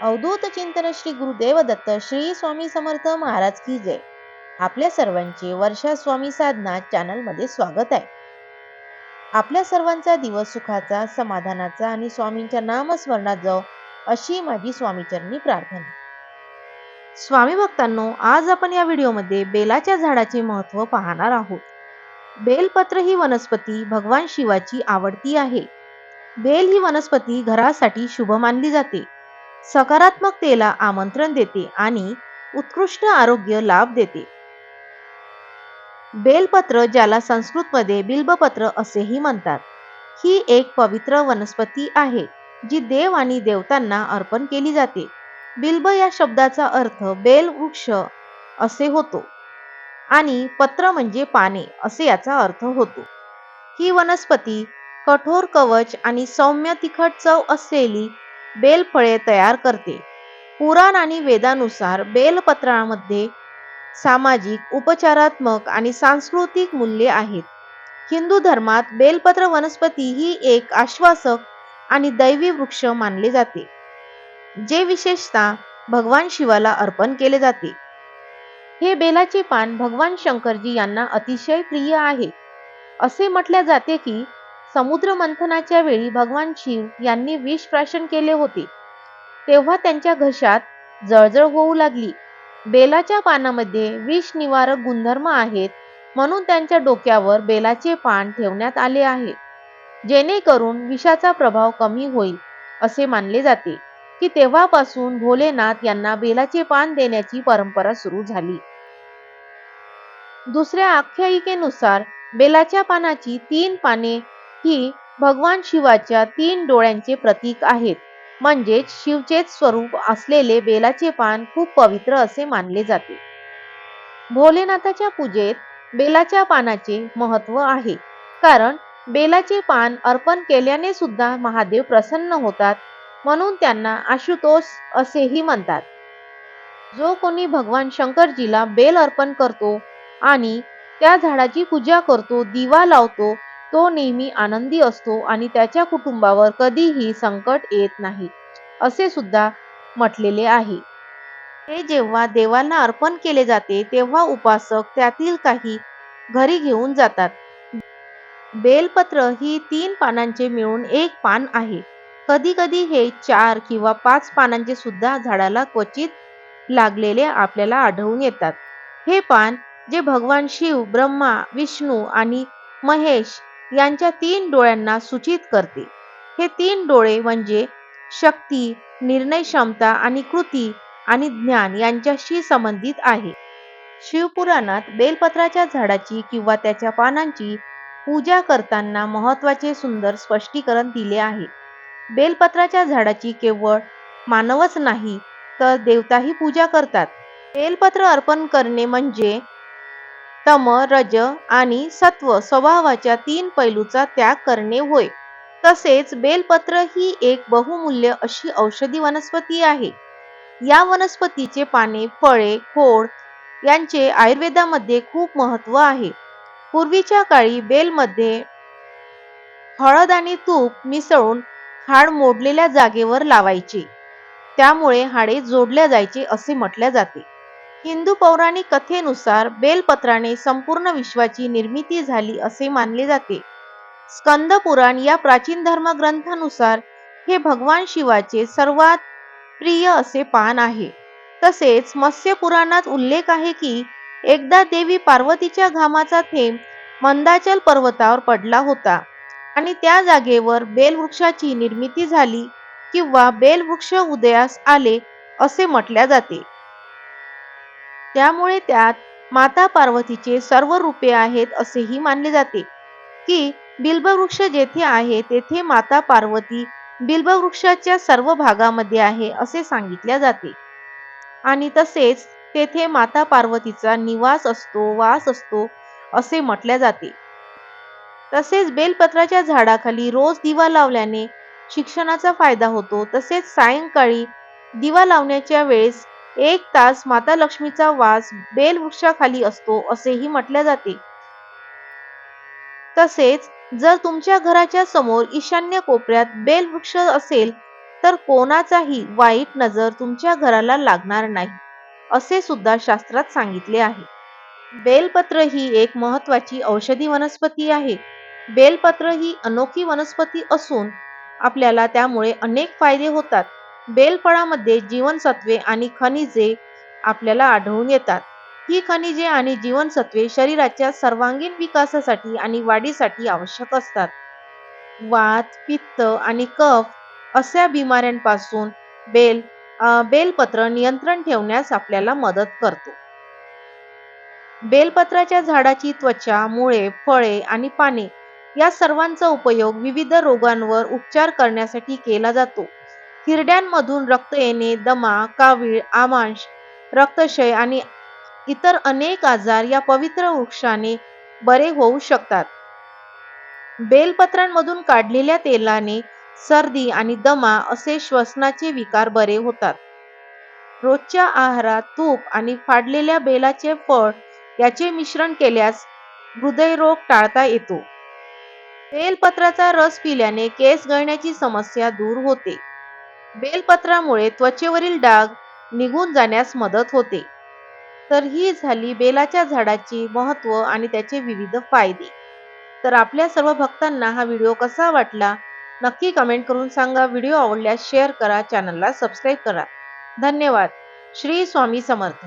अवधूत चिंतन श्री गुरुदेव दत्त श्री स्वामी समर्थ महाराज की जय. आपल्या सर्वांचे वर्षा स्वामी साधना चॅनलमध्ये स्वागत आहे. आपल्या सर्वांचा दिवस सुखाचा समाधानाचा आणि स्वामींच्या नामस्मरणात जाओ अशी माझी स्वामीचरणी प्रार्थना. स्वामी भक्तांनो आज आपण या व्हिडिओमध्ये बेलाच्या झाडाचे महत्त्व पाहणार आहोत. बेलपत्र ही वनस्पती भगवान शिवाची आवडती आहे. बेल ही वनस्पती घरासाठी शुभ मानली जाते. सकारात्मकतेला आमंत्रण देते आणि उत्कृष्ट आरोग्य लाभ देते. बेलपत्र ज्याला संस्कृतमध्ये बिल्बपत्र असेही म्हणतात. ही एक पवित्र वनस्पती आहे जी देव आणि देवतांना अर्पण केली जाते. बिल्ब या शब्दाचा अर्थ बेल वृक्ष असे होतो. आणि पत्र म्हणजे पाने असे याचा अर्थ होतो. ही वनस्पती कठोर कवच आणि सौम्य तिखट चव असलेली बेलफळे तयार करते. पुराण आणि वेदानुसार बेलपत्रामध्ये सामाजिक उपचारात्मक आणि सांस्कृतिक मूल्ये आहेत. हिंदू धर्मात बेलपत्र वनस्पती ही एक आश्वासक आणि दैवी वृक्ष मानले जाते जे विशेषतः भगवान शिवाला अर्पण केले जाते. हे बेलाचे पान भगवान शंकरजी यांना अतिशय प्रिय आहे. असे म्हटले जाते की समुद्र मंथनाच्या वेळी भगवान शिव यांनी विष प्राशन केले होते. तेव्हा त्यांच्या घशात जळजळ होऊ लागली. बेलाच्या पानामध्ये विष निवारक गुणधर्म आहेत म्हणून त्यांच्या डोक्यावर बेलाचे पान ठेवण्यात आले आहे. जेणेकरून विषाचा प्रभाव कमी होईल असे मानले जाते की तेव्हापासून भोलेनाथ यांना बेलाचे पान देण्याची परंपरा सुरू झाली. दुसऱ्या आख्यायिकेनुसार बेलाच्या पानाची तीन पाने ही भगवान शिवाच्या तीन डोळ्यांचे प्रतीक आहेत. म्हणजेच शिवचेच स्वरूप असलेले बेलाचे पान खूप पवित्र असे मानले जाते. भोलेनाथाच्या पूजेत बेलाच्या पानाचे महत्त्व आहे. कारण बेलाचे पान अर्पण केल्याने सुद्धा महादेव प्रसन्न होतात म्हणून त्यांना आशुतोष असेही म्हणतात. जो कोणी भगवान शंकरजीला बेल अर्पण करतो आणि त्या झाडाची पूजा करतो दिवा लावतो तो नेहमी आनंदी असतो आणि त्याच्या कुटुंबावर कधीही संकट येत नाही असे सुद्धा म्हटलेले आहे. हे जेव्हा देवांना अर्पण केले जाते तेव्हा उपासक त्यातील काही घरी घेऊन जातात. बेलपत्र ही तीन पानांचे मिळून एक पान आहे. कधी कधी हे चार किंवा पाच पानांचे सुद्धा झाडाला क्वचित लागलेले आपल्याला आढळून येतात. हे पान जे भगवान शिव ब्रह्मा विष्णू आणि महेश यांच्या तीन डोळ्यांना सूचित करते. हे तीन डोळे म्हणजे शक्ती निर्णय क्षमता आणि कृती आणि ज्ञान यांच्याशी संबंधित आहे. शिवपुराणात बेलपत्राच्या झाडाची किंवा त्याच्या पानांची पूजा करताना महत्त्वाचे सुंदर स्पष्टीकरण दिले आहे. बेलपत्राच्या झाडाची केवळ मानवच नाही तर देवताही पूजा करतात. बेलपत्र अर्पण करणे म्हणजे तम रज आणि सत्व स्वभावाच्या तीन पैलूचा त्याग करणे होय. तसेच बेलपत्र ही एक बहुमूल्य अशी औषधी वनस्पती आहे. या वनस्पतीचे पाने फळे खोड यांचे आयुर्वेदामध्ये खूप महत्त्व आहे. पूर्वीच्या काळी बेलमध्ये हळद आणि तूप मिसळून हाड मोडलेल्या जागेवर लावायचे. त्यामुळे हाडे जोडल्या जायचे असे म्हटले जाते. हिंदू पौराणिक कथेनुसार बेलपत्राने संपूर्ण विश्वाची निर्मिती झाली असे मानले जाते. स्कंद पुराण या प्राचीन धर्मग्रंथानुसार हे भगवान शिवाचे सर्वात प्रिय असे पान आहे. तसेच मत्स्य पुराणात उल्लेख आहे की एकदा देवी पार्वतीच्या घामाचा थेंब मंदाचल पर्वतावर पडला होता आणि त्या जागेवर बेलवृक्षाची निर्मिती झाली किंवा बेलवृक्ष उदयास आले असे म्हटल्या जाते. त्यामुळे त्यात माता पार्वतीचे सर्व रूपे आहेत असेही मानले जाते. की बिल्बवृक्ष जेथे आहे तेथे माता पार्वती बिल्बवृक्षाच्या सर्व भागामध्ये आहे असे सांगितल्या जाते. आणि तसेच तेथे माता पार्वतीचा निवास असतो वास असतो असे म्हटल्या जाते. तसेच बेलपत्राच्या झाडाखाली रोज दिवा लावल्याने शिक्षणाचा फायदा होतो. तसेच सायंकाळी दिवा लावण्याच्या वेळेस एक तास माता लक्ष्मीचा वास बेल वृक्षाखाली असतो असेही म्हटले जाते. तसेच जर तुमच्या घराच्या समोर ईशान्य कोपऱ्यात बेल वृक्ष असेल तर कोणाचाही वाईट नजर तुमच्या घराला लागणार नाही असे सुद्धा शास्त्रात सांगितले आहे. बेलपत्र ही एक महत्वाची औषधी वनस्पती आहे. बेलपत्र ही अनोखी वनस्पती असून आपल्याला त्यामुळे अनेक फायदे होतात. बेलफळामध्ये जीवनसत्वे आणि खनिजे आपल्याला आढळून येतात. ही खनिजे आणि जीवनसत्वे शरीराच्या सर्वांगीण विकासासाठी आणि वाढीसाठी आवश्यक असतात. वात पित्त आणि कफ अशा बिमाऱ्यांपासून बेल बेलपत्र नियंत्रण ठेवण्यास आपल्याला मदत करतो. बेलपत्राच्या झाडाची त्वचा मुळे फळे आणि पाने या सर्वांचा उपयोग विविध रोगांवर उपचार करण्यासाठी केला जातो. हिरड्यांमधून रक्त येणे दमा कावीळ आमांश रक्तक्षय आणि इतर अनेक आजार या पवित्र वृक्षाने बरे होऊ शकतात. बेलपत्रांमधून काढलेल्या तेलाने सर्दी आणि दमा असे श्वसनाचे विकार बरे होतात. रोजच्या आहारात तूप आणि फाडलेल्या बेलाचे फळ याचे मिश्रण केल्यास हृदयरोग टाळता येतो. बेलपत्राचा रस पिल्याने केस गळण्याची समस्या दूर होते. बेलपत्रामुळे त्वचेवरील डाग निघून जाण्यास मदत होते. तर ही झाली बेलाच्या झाडाची महत्त्व आणि त्याचे विविध फायदे. तर आपल्या सर्व भक्तांना हा व्हिडिओ कसा वाटला? नक्की कमेंट करून सांगा. व्हिडिओ आवडल्यास शेअर करा. चॅनलला सबस्क्राईब करा. धन्यवाद. श्री स्वामी समर्थ.